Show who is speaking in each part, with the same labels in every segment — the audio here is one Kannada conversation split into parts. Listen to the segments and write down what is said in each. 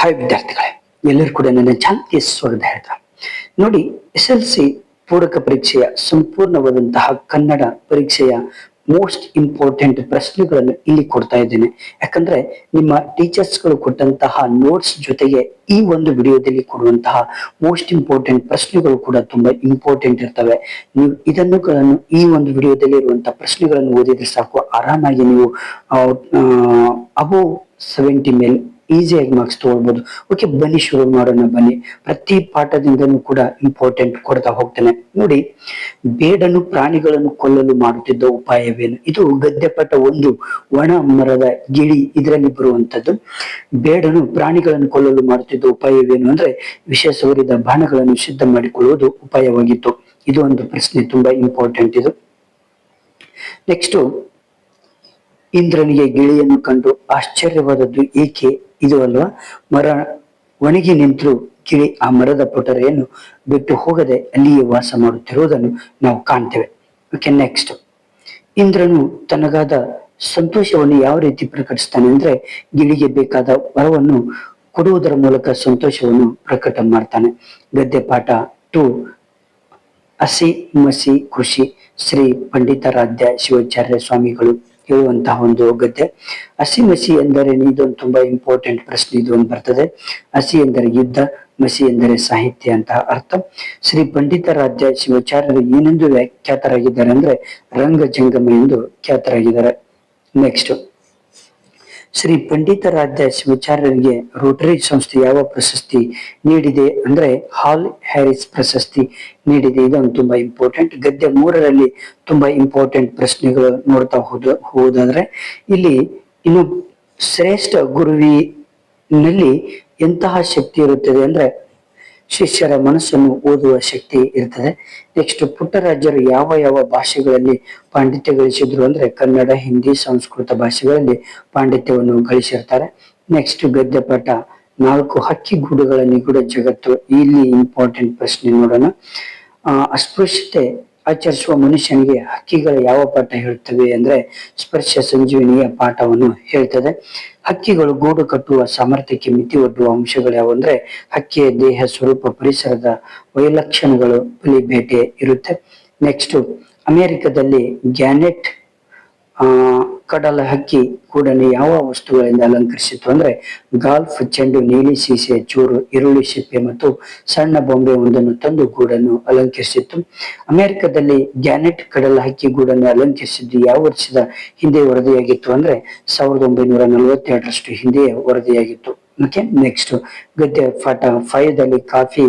Speaker 1: ಹಾಯ್ ವಿದ್ಯಾರ್ಥಿಗಳೇ, ಎಲ್ಲರೂ ಕೂಡ ನನ್ನ ಚಾನಲ್ಗೆ ಸ್ವಾಗತ ಹೇಳ್ತಾ. ನೋಡಿ, ಎಸ್ ಎಲ್ ಸಿ ಪೂರಕ ಪರೀಕ್ಷೆಯ ಸಂಪೂರ್ಣವಾದಂತಹ ಕನ್ನಡ ಪರೀಕ್ಷೆಯ ಮೋಸ್ಟ್ ಇಂಪಾರ್ಟೆಂಟ್ ಪ್ರಶ್ನೆಗಳನ್ನು ಇಲ್ಲಿ ಕೊಡ್ತಾ ಇದ್ದೇನೆ. ಯಾಕಂದ್ರೆ, ನಿಮ್ಮ ಟೀಚರ್ಸ್ಗಳು ಕೊಟ್ಟಂತಹ ನೋಟ್ಸ್ ಜೊತೆಗೆ ಈ ಒಂದು ವಿಡಿಯೋದಲ್ಲಿ ಕೊಡುವಂತಹ ಮೋಸ್ಟ್ ಇಂಪಾರ್ಟೆಂಟ್ ಪ್ರಶ್ನೆಗಳು ಕೂಡ ತುಂಬಾ ಇಂಪಾರ್ಟೆಂಟ್ ಇರ್ತವೆ. ನೀವು ಇದನ್ನುಗಳನ್ನು ಈ ಒಂದು ವಿಡಿಯೋದಲ್ಲಿ ಇರುವಂತಹ ಪ್ರಶ್ನೆಗಳನ್ನು ಓದಿದ್ರೆ ಸಾಕು. ಆರಾಮಾಗಿ ನೀವು ಅಬೋ ಸೆವೆಂಟಿ ಮೇಲ್ ಈಸಿಯಾಗಿ ಮಾರ್ಕ್ಸ್ ತಗೊಳ್ಬಹುದು ಓಕೆ ಬನ್ನಿ, ಶುರು ಮಾಡೋಣ, ಬನ್ನಿ. ಪ್ರತಿ ಪಾಠದಿಂದನೂ ಕೂಡ ಇಂಪಾರ್ಟೆಂಟ್ ಕೊಡ್ತಾ ಹೋಗ್ತೇನೆ. ನೋಡಿ, ಬೇಡನು ಪ್ರಾಣಿಗಳನ್ನು ಕೊಲ್ಲಲು ಮಾಡುತ್ತಿದ್ದ ಉಪಾಯವೇನು? ಇದು ಗದ್ಯ ಪಾಠ ಒಂದು ಒಣ ಮರದ ಗಿಳಿ ಇದರಲ್ಲಿ ಬರುವಂತದ್ದು ಬೇಡನು ಪ್ರಾಣಿಗಳನ್ನು ಕೊಲ್ಲಲು ಮಾಡುತ್ತಿದ್ದ ಉಪಾಯವೇನು ಅಂದ್ರೆ ವಿಷ ಸೌರಿದ ಬಾಣಗಳನ್ನು ಸಿದ್ಧ ಮಾಡಿಕೊಳ್ಳುವುದು ಉಪಾಯವಾಗಿತ್ತು. ಇದು ಒಂದು ಪ್ರಶ್ನೆ ತುಂಬಾ ಇಂಪಾರ್ಟೆಂಟ್ ಇದು. ನೆಕ್ಸ್ಟ್ ಇಂದ್ರನಿಗೆ ಗಿಳಿಯನ್ನು ಕಂಡು ಆಶ್ಚರ್ಯವಾದದ್ದು ಏಕೆ? ಇದು ಅಲ್ವಾ? ಮರ ಒಣಗಿ ನಿಂತು ಗಿಳಿ ಆ ಮರದ ಪೊಟರೆಯನ್ನು ಬಿಟ್ಟು ಹೋಗದೆ ಅಲ್ಲಿಯೇ ವಾಸ ಮಾಡುತ್ತಿರುವುದನ್ನು ನಾವು ಕಾಣ್ತೇವೆ. ಓಕೆ ನೆಕ್ಸ್ಟ್ ಇಂದ್ರನು ತನಗಾದ ಸಂತೋಷವನ್ನು ಯಾವ ರೀತಿ ಪ್ರಕಟಿಸ್ತಾನೆ ಅಂದ್ರೆ ಗಿಳಿಗೆ ಬೇಕಾದ ವರವನ್ನು ಕೊಡುವುದರ ಮೂಲಕ ಸಂತೋಷವನ್ನು ಪ್ರಕಟ ಮಾಡ್ತಾನೆ. ಗದ್ದೆ ಪಾಠ ಟು. ಹಸಿ ಮಸಿ ಖುಷಿ ಶ್ರೀ ಪಂಡಿತಾರಾಧ್ಯ ಶಿವಾಚಾರ್ಯ ಸ್ವಾಮಿಗಳು. ಹೇಳುವಂತಹ ಒಂದು ಗದ್ಯ. ಹಸಿ ಮಸಿ ಎಂದರೆ ಇದೊಂದು ತುಂಬಾ ಇಂಪಾರ್ಟೆಂಟ್ ಪ್ರಶ್ನೆ, ಇದು ಒಂದು ಬರ್ತದೆ. ಹಸಿ ಎಂದರೆ ಯುದ್ಧ, ಮಸಿ ಎಂದರೆ ಸಾಹಿತ್ಯ ಅಂತ ಅರ್ಥ. ಶ್ರೀ ಪಂಡಿತ ರಾಜ್ಯ ಶಿವಾಚಾರ್ಯರು ಏನೆಂದು ವ್ಯಾಖ್ಯಾತರಾಗಿದ್ದಾರೆ ಅಂದ್ರೆ ರಂಗ ಜಂಗಮ ಎಂದು ಖ್ಯಾತರಾಗಿದ್ದಾರೆ. ನೆಕ್ಸ್ಟ್ ಶ್ರೀ ಪಂಡಿತಾರಾಧ್ಯ ಶಿವಾಚಾರ್ಯರಿಗೆ ರೋಟರಿ ಸಂಸ್ಥೆ ಯಾವ ಪ್ರಶಸ್ತಿ ನೀಡಿದೆ ಅಂದ್ರೆ ಹಾಲ್ ಹ್ಯಾರಿಸ್ ಪ್ರಶಸ್ತಿ ನೀಡಿದೆ. ಇದೊಂದು ತುಂಬಾ ಇಂಪಾರ್ಟೆಂಟ್ ಗದ್ಯ ಮೂರರಲ್ಲಿ ತುಂಬಾ ಇಂಪಾರ್ಟೆಂಟ್ ಪ್ರಶ್ನೆಗಳು ನೋಡ್ತಾ ಹೋದ, ಹೋದಂದ್ರೆ ಇಲ್ಲಿ ಇನ್ನು ಶ್ರೇಷ್ಠ ಗುರುವಿನಲ್ಲಿ ಎಂತಹ ಶಕ್ತಿ ಇರುತ್ತದೆ ಅಂದ್ರೆ ಶಿಷ್ಯರ ಮನಸ್ಸನ್ನು ಓದುವ ಶಕ್ತಿ ಇರ್ತದೆ. ನೆಕ್ಸ್ಟ್ ಪುಟ್ಟರಾಜರು ಯಾವ ಯಾವ ಭಾಷೆಗಳಲ್ಲಿ ಪಾಂಡಿತ್ಯ ಗಳಿಸಿದ್ರು ಅಂದ್ರೆ ಕನ್ನಡ, ಹಿಂದಿ, ಸಂಸ್ಕೃತ ಭಾಷೆಗಳಲ್ಲಿ ಪಾಂಡಿತ್ಯವನ್ನು ಗಳಿಸಿರ್ತಾರೆ. ನೆಕ್ಸ್ಟ್ ಗದ್ಯ ಪಾಠ ನಾಲ್ಕು ಹಕ್ಕಿ ಗೂಡುಗಳ ನಿಗೂಢ ಜಗತ್ತು. ಇಲ್ಲಿ ಇಂಪಾರ್ಟೆಂಟ್ ಪ್ರಶ್ನೆ ನೋಡೋಣ. ಅಸ್ಪೃಶ್ಯತೆ ಆಚರಿಸುವ ಮನುಷ್ಯನಿಗೆ ಹಕ್ಕಿಗಳು ಯಾವ ಪಾಠ ಹೇಳುತ್ತವೆ ಅಂದ್ರೆ ಸ್ಪರ್ಶ ಸಂಜೀವಿನಿಯ ಪಾಠವನ್ನು ಹೇಳ್ತದೆ. ಹಕ್ಕಿಗಳು ಗೂಡು ಕಟ್ಟುವ ಸಾಮರ್ಥ್ಯಕ್ಕೆ ಮಿತಿ ಒಡ್ಡುವ ಅಂಶಗಳು ಯಾವ ಅಂದ್ರೆ ಹಕ್ಕಿಯ ದೇಹ ಸ್ವರೂಪ ಪರಿಸರದ ವೈಲಕ್ಷಣಗಳು ಬಲಿ ಭೇಟೆ ಇರುತ್ತೆ. ನೆಕ್ಸ್ಟ್ ಅಮೆರಿಕದಲ್ಲಿ ಗ್ಯಾನೆಟ್ ಆ, ಕಡಲ ಹಕ್ಕಿ ಕೂಡ ಯಾವ ವಸ್ತುಗಳಿಂದ ಅಲಂಕರಿಸಿತ್ತು ಅಂದ್ರೆ ಗಾಲ್ಫ್, ಚೆಂಡು, ನೀಲಿ, ಸೀಸೆ, ಚೂರು, ಈರುಳ್ಳಿ, ಸಿಪ್ಪೆ ಮತ್ತು ಸಣ್ಣ ಬೊಂಬೆ ಒಂದನ್ನು ತಂದು ಗೂಡನ್ನು ಅಲಂಕರಿಸಿತ್ತು. ಅಮೆರಿಕದಲ್ಲಿ ಗ್ಯಾನೆಟ್ ಕಡಲ ಹಕ್ಕಿ ಗೂಡನ್ನು ಅಲಂಕರಿಸಿದ್ದು ಯಾವ ವರ್ಷದ ಹಿಂದೆ ವರದಿಯಾಗಿತ್ತು ಅಂದ್ರೆ ಸಾವಿರದ ಒಂಬೈನೂರ ನಲವತ್ತೆರಡರಷ್ಟು ಹಿಂದೆಯೇ ವರದಿಯಾಗಿತ್ತು. ಓಕೆ ನೆಕ್ಸ್ಟ್ ಗದ್ಯ ಪಾಠ. ಫೈವ್ ದಲ್ಲಿ ಕಾಫಿ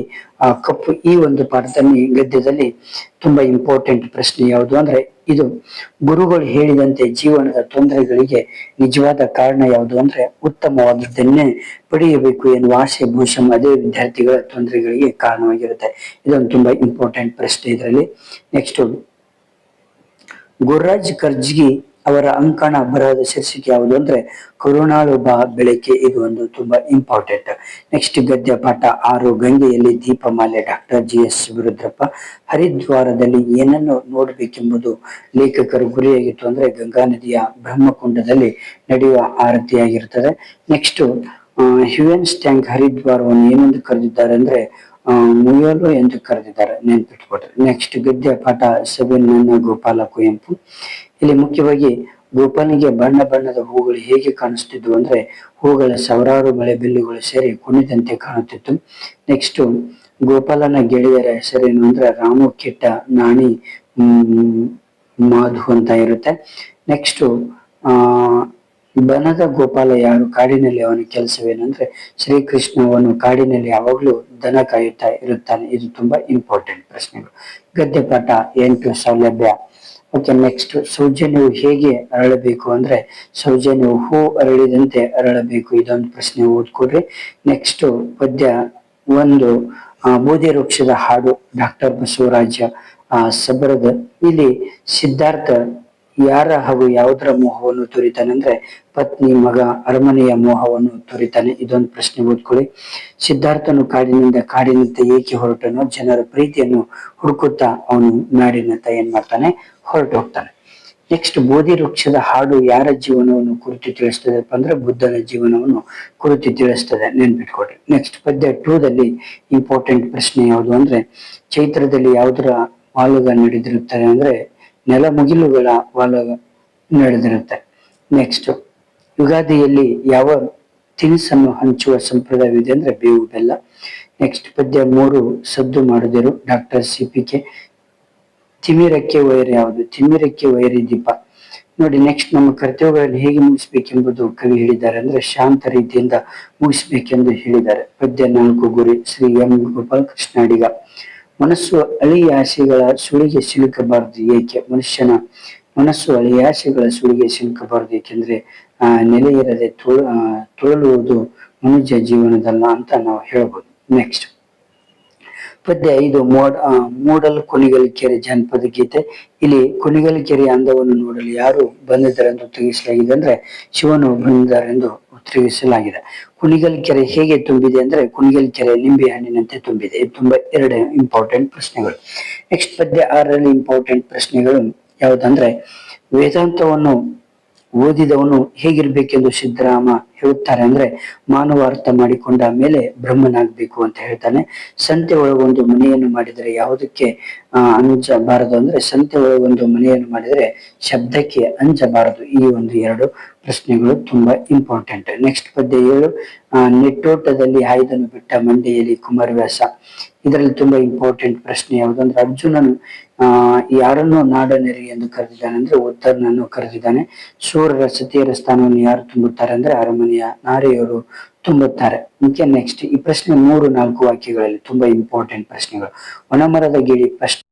Speaker 1: ಕಪ್ಪು ಈ ಒಂದು ಪಾಠದಲ್ಲಿ, ಗದ್ಯದಲ್ಲಿ ತುಂಬಾ ಇಂಪಾರ್ಟೆಂಟ್ ಪ್ರಶ್ನೆ ಯಾವುದು ಅಂದ್ರೆ, ಇದು ಗುರುಗಳು ಹೇಳಿದಂತೆ ಜೀವನದ ತೊಂದರೆಗಳಿಗೆ ನಿಜವಾದ ಕಾರಣ ಯಾವುದು ಅಂದ್ರೆ ಉತ್ತಮವಾದದ್ದನ್ನೇ ಪಡೆಯಬೇಕು ಎನ್ನುವ ಆಸೆ ಭೂಷಣ ಅದೇ ವಿದ್ಯಾರ್ಥಿಗಳ ತೊಂದರೆಗಳಿಗೆ ಕಾರಣವಾಗಿರುತ್ತೆ. ಇದೊಂದು ತುಂಬಾ ಇಂಪಾರ್ಟೆಂಟ್ ಪ್ರಶ್ನೆ ಇದರಲ್ಲಿ. ನೆಕ್ಸ್ಟ್ ಗುರುರಾಜ್ ಕರ್ಜ್ಗಿ ಅವರ ಅಂಕಣ ಬರಹದ ಶೀರ್ಷಿಕೆ ಯಾವುದು ಅಂದ್ರೆ ಕರುಣಾಳು ಬಾ ಬೆಳಕೆ ಇದು ಒಂದು ತುಂಬಾ ಇಂಪಾರ್ಟೆಂಟ್ ನೆಕ್ಸ್ಟ್ ಗದ್ಯ ಪಾಠ, ಆರು ಗಂಗೆಯಲ್ಲಿ ದೀಪಮಾಲೆ ಡಾಕ್ಟರ್ ಜಿ ಎಸ್ ವಿರುದ್ರಪ್ಪ ಹರಿದ್ವಾರದಲ್ಲಿ ಏನನ್ನು ನೋಡಬೇಕೆಂಬುದು ಲೇಖಕರು ಗುರಿಯಾಗಿತ್ತು ಅಂದ್ರೆ ಗಂಗಾ ನದಿಯ ಬ್ರಹ್ಮಕುಂಡದಲ್ಲಿ ನಡೆಯುವ ಆರತಿಯಾಗಿರ್ತದೆ ನೆಕ್ಸ್ಟ್ ಹ್ಯೂಯನ್ ಸ್ಟ್ಯಾಂಕ್ ಹರಿದ್ವಾರವನ್ನು ಏನೆಂದು ಕರೆದಿದ್ದಾರೆ ಅಂದ್ರೆ ಮುಯಲು ಎಂದು ಕರೆದಿದ್ದಾರೆ. ನೆನ್ಪಿಟ್ಕೊಟ್ರೆ ನೆಕ್ಸ್ಟ್ ಗದ್ಯ ಪಾಠ, ಸೆವೆನ್ ನನ್ನ ಗೋಪಾಲ ಕುವೆಂಪು. ಇಲ್ಲಿ ಮುಖ್ಯವಾಗಿ ಗೋಪಾಲನಿಗೆ ಬಣ್ಣ ಬಣ್ಣದ ಹೂಗಳು ಹೇಗೆ ಕಾಣಿಸ್ತಿದ್ವು ಅಂದ್ರೆ ಹೂಗಳ ಸಾವಿರಾರು ಬಳೆ ಬಿಲ್ಲುಗಳು ಸೇರಿ ಕುಣಿದಂತೆ ಕಾಣುತ್ತಿತ್ತು. ನೆಕ್ಸ್ಟ್ ಗೋಪಾಲನ ಗೆಳೆಯರ ಹೆಸರೇನು ಅಂದ್ರೆ ರಾಮು, ಕಿಟ್ಟ, ನಾಣಿ ಮಾಧು ಅಂತ ಇರುತ್ತೆ. ನೆಕ್ಸ್ಟ್ ಆ, ಬನದ ಗೋಪಾಲ ಯಾರು? ಕಾಡಿನಲ್ಲಿ ಅವನ ಕೆಲಸವೇನಂದ್ರೆ ಶ್ರೀಕೃಷ್ಣ ಅವನು ಕಾಡಿನಲ್ಲಿ ಯಾವಾಗ್ಲೂ ದನ ಕಾಯುತ್ತಾ ಇರುತ್ತಾನೆ. ಇದು ತುಂಬಾ ಇಂಪಾರ್ಟೆಂಟ್ ಪ್ರಶ್ನೆಗಳು. ಗದ್ಯ ಪಾಠ ಎಂಟು ಸೌಲಭ್ಯ. ಓಕೆ ನೆಕ್ಸ್ಟ್ ಸೌಜನ್ಯವು ಹೇಗೆ ಅರಳಬೇಕು ಅಂದ್ರೆ ಸೌಜನ್ಯವು ಹೂ ಅರಳಿದಂತೆ ಅರಳಬೇಕು. ಇದೊಂದು ಪ್ರಶ್ನೆ ಓದ್ಕೊಡ್ರಿ. ನೆಕ್ಸ್ಟ್ ಪದ್ಯ ಒಂದು ಬೂದಿ ವೃಕ್ಷದ ಹಾಡು ಡಾಕ್ಟರ್ ಬಸವರಾಜ, ಆ, ಸಬರದ. ಇಲ್ಲಿ ಸಿದ್ಧಾರ್ಥ ಯಾರ ಹಾಗೂ ಯಾವುದರ ಮೋಹವನ್ನು ತೋರಿತಾನೆ ಅಂದ್ರೆ ಪತ್ನಿ, ಮಗ, ಅರಮನೆಯ ಮೋಹವನ್ನು ತೋರಿತಾನೆ. ಇದೊಂದು ಪ್ರಶ್ನೆ ಓದ್ಕೊಳ್ಳಿ. ಸಿದ್ಧಾರ್ಥನು ಕಾಡಿನಿಂದ ಕಾಡಿನಿಂದ ಏಕೆ ಹೊರಟನು, ಜನರ ಪ್ರೀತಿಯನ್ನು ಹುಡುಕುತ್ತಾ ಅವನು ನಾಡಿನಂತ ಏನ್ ಮಾಡ್ತಾನೆ? ಹೊರಟು ಹೋಗ್ತಾನೆ. ನೆಕ್ಸ್ಟ್ ಬೋಧಿ ವೃಕ್ಷದ ಹಾಡು ಯಾರ ಜೀವನವನ್ನು ಕುರಿತು ತಿಳಿಸ್ತದೆಪ್ಪ ಅಂದ್ರೆ ಬುದ್ಧನ ಜೀವನವನ್ನು ಕುರಿತು ತಿಳಿಸ್ತದೆ. ನೆನ್ಪಿಟ್ಕೊಡ್ರಿ ನೆಕ್ಸ್ಟ್ ಪದ್ಯ ಟೂದಲ್ಲಿ ಇಂಪಾರ್ಟೆಂಟ್ ಪ್ರಶ್ನೆ ಯಾವುದು ಅಂದ್ರೆ, ಚೈತ್ರದಲ್ಲಿ ಯಾವುದರ ಮಾಲುಗ ನಡೆದಿರುತ್ತದೆ ಅಂದ್ರೆ ನೆಲಮುಗಿಲುಗಳ ವಾಲ ನಡೆದಿರುತ್ತೆ. ನೆಕ್ಸ್ಟ್ ಯುಗಾದಿಯಲ್ಲಿ ಯಾವ ತಿನಿಸನ್ನು ಹಂಚುವ ಸಂಪ್ರದಾಯವಿದೆ ಅಂದ್ರೆ ಬೇವು ಬೆಲ್ಲ. ನೆಕ್ಸ್ಟ್ ಪದ್ಯ ಮೂರು, ಸದ್ದು ಮಾಡಿದರು, ಡಾಕ್ಟರ್ ಸಿ ಪಿ ಕೆ ತಿಮಿರಕ್ಕೆ ವೈರ್ ಯಾವುದು? ತಿಮಿರಕ್ಕೆ ವೈರಿ ದೀಪ. ನೋಡಿ ನೆಕ್ಸ್ಟ್ ನಮ್ಮ ಕರ್ತವ್ಯಗಳನ್ನು ಹೇಗೆ ಮುಗಿಸ್ಬೇಕೆಂಬುದು ಕವಿ ಹೇಳಿದ್ದಾರೆ ಅಂದ್ರೆ ಶಾಂತ ರೀತಿಯಿಂದ ಮುಗಿಸ್ಬೇಕೆಂದು ಹೇಳಿದ್ದಾರೆ. ಪದ್ಯ ನಾಲ್ಕು ಗುರಿ, ಶ್ರೀ ಎಂ ಗೋಪಾಲ್ ಕೃಷ್ಣ ಅಡಿಗ. ಮನಸ್ಸು ಅಳಿಯ ಆಸೆಗಳ ಸುಳಿಗೆ ಸಿಲುಕಬಾರದು ಏಕೆ? ಮನುಷ್ಯನ ಮನಸ್ಸು ಅಳಿಯ ಆಸೆಗಳ ಸುಳಿಗೆ ಸಿಲುಕಬಾರದು ಏಕೆಂದ್ರೆ ಆ ನೆಲೆ ಇರದೆ ತುಳು ಆ, ತುಳುವುದು ಮನುಷ್ಯ ಜೀವನದಲ್ಲ ಅಂತ ನಾವು ಹೇಳ್ಬೋದು. ನೆಕ್ಸ್ಟ್ ಪದ್ಯ ಐದು ಮೋಡ ಮೂಡಲ್ ಕೊನಿಗಲ್ಕೆರೆ ಜನಪದ ಗೀತೆ. ಇಲ್ಲಿ ಕೊನಿಗಲ್ಕೆರೆ ಅಂದವನ್ನು ನೋಡಲು ಯಾರು ಬಂದಿದ್ದಾರೆ ಎಂದು ತಿಳಿಸಲಾಗಿದೆ ಅಂದ್ರೆ ಶಿವನು ಬಂದಿದ್ದಾರೆ ತಿಳಿಸಲಾಗಿದೆ ಕುಣಿಗಲ್ ಕೆರೆ ಹೇಗೆ ತುಂಬಿದೆ ಅಂದ್ರೆ ಕುಣಿಗಲ್ ಕೆರೆ ನಿಂಬೆ ಹಣ್ಣಿನಂತೆ ತುಂಬಿದೆ. ತುಂಬಾ ಎರಡು ಇಂಪಾರ್ಟೆಂಟ್ ಪ್ರಶ್ನೆಗಳು. ನೆಕ್ಸ್ಟ್ ಪದ್ಯ ಆರರಲ್ಲಿ ಇಂಪಾರ್ಟೆಂಟ್ ಪ್ರಶ್ನೆಗಳು ಯಾವುದಂದ್ರೆ ವೇದಾಂತವನ್ನು ಓದಿದವನು ಹೇಗಿರ್ಬೇಕೆಂದು ಸಿದ್ದರಾಮ ಹೇಳುತ್ತಾರೆ ಅಂದ್ರೆ ಮಾನವ ಅರ್ಥ ಮಾಡಿಕೊಂಡ ಮೇಲೆ ಬ್ರಹ್ಮನಾಗ್ಬೇಕು ಅಂತ ಹೇಳ್ತಾನೆ. ಸಂತೆ ಒಳಗೊಂದು ಮನೆಯನ್ನು ಮಾಡಿದರೆ ಯಾವುದಕ್ಕೆ ಅಂಜಬಾರದು ಅಂದ್ರೆ ಸಂತೆ ಒಳಗೊಂದು ಮನೆಯನ್ನು ಮಾಡಿದರೆ ಶಬ್ದಕ್ಕೆ ಅಂಜಬಾರದು. ಈ ಒಂದು ಎರಡು ಪ್ರಶ್ನೆಗಳು ತುಂಬಾ ಇಂಪಾರ್ಟೆಂಟ್ ನೆಕ್ಸ್ಟ್ ಪದ್ಯ ಏಳು ನೆಟ್ಟೋಟದಲ್ಲಿ ಆಯುಧನು ಬಿಟ್ಟ ಮಂಡೆಯಲ್ಲಿ ಕುಮಾರವ್ಯಾಸ. ಇದರಲ್ಲಿ ತುಂಬಾ ಇಂಪಾರ್ಟೆಂಟ್ ಪ್ರಶ್ನೆ ಯಾವುದಂದ್ರೆ ಅರ್ಜುನನು ಯಾರನ್ನು ನಾಡನೆರಿಗೆ ಎಂದು ಕರೆದಿದ್ದಾನೆ ಅಂದ್ರೆ ಉತ್ತರನನ್ನು ಕರೆದಿದ್ದಾನೆ. ಸೂರ್ಯರ ಸತಿಯರ ಸ್ಥಾನವನ್ನು ಯಾರು ತುಂಬುತ್ತಾರೆ ಅಂದ್ರೆ ಅರಮನೆಯ ನಾರೆಯವರು ತುಂಬುತ್ತಾರೆ. ಮುಖ್ಯ ನೆಕ್ಸ್ಟ್ ಈ ಪ್ರಶ್ನೆ ಮೂರು ನಾಲ್ಕು ವಾಕ್ಯಗಳಲ್ಲಿ ತುಂಬಾ ಇಂಪಾರ್ಟೆಂಟ್ ಪ್ರಶ್ನೆಗಳು. ಒಣಮರದ ಗಿಳಿ ಪ್ರಶ್ನೆ